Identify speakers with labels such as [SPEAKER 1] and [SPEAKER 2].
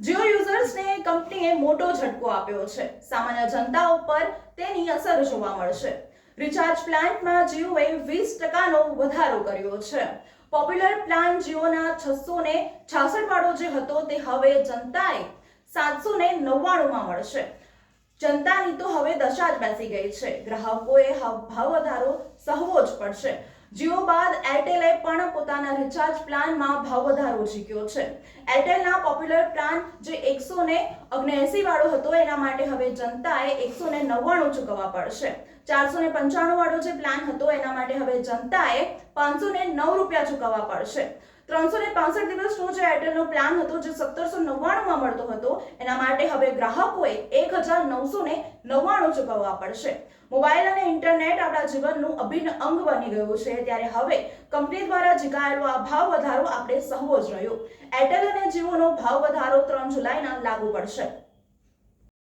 [SPEAKER 1] જીઓ યુઝર્સને કંપનીએ મોટો ઝટકો આપ્યો છે, સામાન્ય જનતા ઉપર તેની અસર જોવા મળશે. રિચાર્જ પ્લાન્ટમાં જીઓએ વીસ ટકાનો વધારો કર્યો છે. પોપ્યુલર પ્લાન જીઓના છસો ને છાસઠ વાળો જે હતો તે હવે જનતાએ સાતસો ને નવ્વાણુંમાં મળશે. જનતાની તો હવે દશા જ બેસી ગઈ છે. ગ્રાહકોએ ભાવ વધારો સહવો જ પડશે. જીઓ બાદ એરટેલે પણ પોતાના રિચાર્જ પ્લાનમાં ભાવ વધારો ઝીક્યો છે. એરટેલના પોપ્યુલર પ્લાન જે એકસો ને ઓગણએંસી વાળો હતો, એના માટે હવે જનતાએ એકસો ને નવ્વાણું ચૂકવવા પડશે. ચારસો ને પંચાણું વાળો જે પ્લાન હતો, એના માટે હવે જનતાએ પાંચસો ને નવ રૂપિયા ચૂકવવા પડશે. ત્રણસો ને પાંસઠ દિવસનો જે એરટેલનો પ્લાન હતો, જે સત્તરસો નવ્વાણુંમાં મળતો હતો. એના માટે હવે ગ્રાહકોએ એક હજાર નવસો ને નવ્વાણું ચૂકવવા પડશે. મોબાઈલ અને ઇન્ટરનેટ આપણા જીવનનું અભિન્ન અંગ બની ગયું છે. ત્યારે હવે કંપની દ્વારા જીગાયેલો આ ભાવ વધારો આપણે સહવો જ રહ્યો. એરટેલ અને જીઓનો ભાવ વધારો ત્રણ જુલાઈના લાગુ પડશે.